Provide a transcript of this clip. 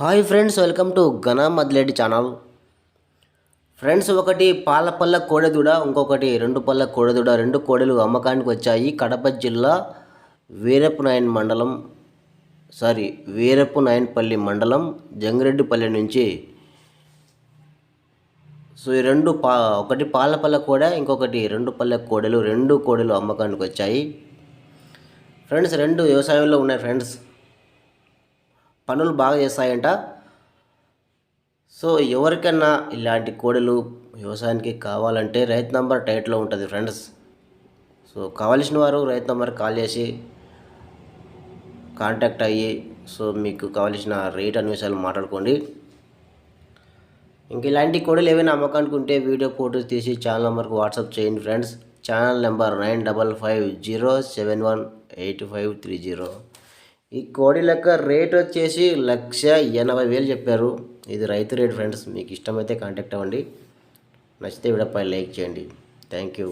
Hi friends welcome to Ghana Madleti channel. Friends ఒకటి పాల పళ్ళ కోడెదూడ ఇంకొకటి రెండు పళ్ళ కోడెదూడ రెండు కోడెలు అమ్మకానికి వచ్చాయి కడప జిల్లా వీరపు నాయన్ మండలం సారీ వీరపు నాయన్పల్లి మండలం జంగిరెడ్డిపల్లి నుంచి. సో ఈ రెండు పా ఒకటి పాల పళ్ళ కోడ ఇంకొకటి రెండు పళ్ళ కోడెలు రెండు కోడెలు అమ్మకానికి వచ్చాయి. ఫ్రెండ్స్ రెండు వ్యవసాయంలో ఉన్నాయి ఫ్రెండ్స్. పనులు బాగా చేస్తాయంట. సో ఎవరికన్నా ఇలాంటి కోడలు వ్యవసాయానికి కావాలంటే రైతు నంబర్ టైట్లో ఉంటుంది ఫ్రెండ్స్. సో కావాల్సిన వారు రైతు నంబర్ కాల్ చేసి కాంటాక్ట్ అయ్యి సో మీకు కావలసిన రేట్ అన్ని విషయాలు మాట్లాడుకోండి. ఇంక ఇలాంటి కోడలు ఏమైనా అమ్మకానుకుంటే ఉంటే వీడియో ఫోటోస్ తీసి ఛానల్ నెంబర్కి వాట్సాప్ చేయండి friends. Channel number nine double five zero seven one eight five three zero. ఈ కోడి లెక్క రేట్ వచ్చేసి లక్ష ఎనభై వేలు చెప్పారు. ఇది రైతు రేట్ ఫ్రెండ్స్ మీకు ఇష్టమైతే కాంటాక్ట్ అవ్వండి. నచ్చితే వీడియోపై లైక్ చేయండి. Thank you.